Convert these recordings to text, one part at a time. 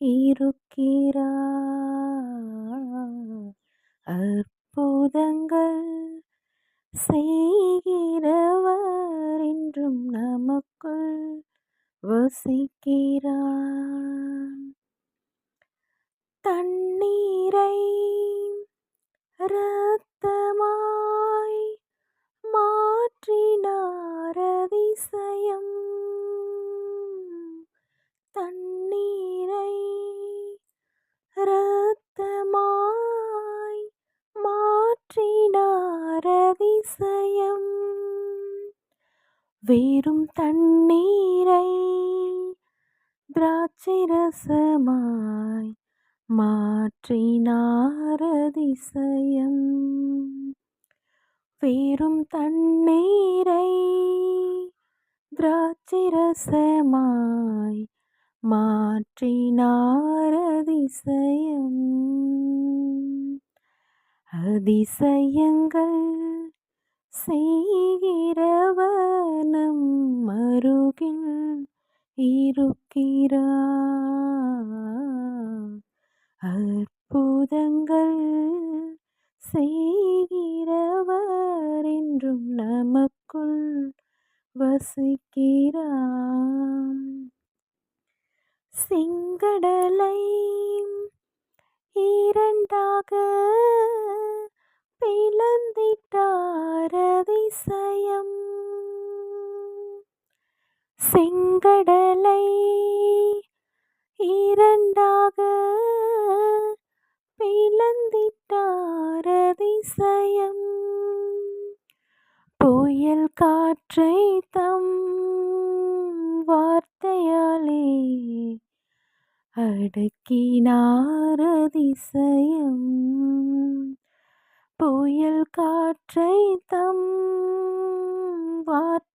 இருக்கிறா அற்புதங்கள் செய்கிறவர் என்றும் நமக்குள் வசிக்கிறான் தண்ணீரை இரத்தமாய் மாற்றினார் அதிசயம். வேறும் தண்ணீரை திராட்சை ரசமாய் மாற்றினாரதிசயம் வேறும் தண்ணீரை திராட்சை ரசமாய் மாற்றினாரதிசயம் அதிசயங்கள் செய்கிற அருகில் இருக்கிறா. அற்புதங்கள் செய்கிறவர் என்றும் நமக்குள் வசிக்கிறாம். செங்கடலை இரண்டாக செங்கடலை இரண்டாக பிளந்திட்டாரதிசயம். புயல் காற்றை தம் வார்த்தையாலே அடக்கினாரதிசயம். புயல் காற்றை தம் வார்த்தையாலே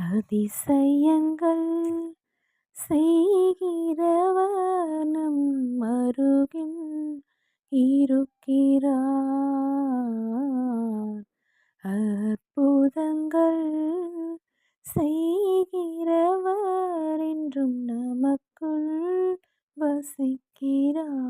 அதிசயங்கள் செய்கிறவனம் நம் அருகில் இருக்கிறார். அற்புதங்கள் செய்கிறவர் என்றும் நமக்குள் வசிக்கிறார்.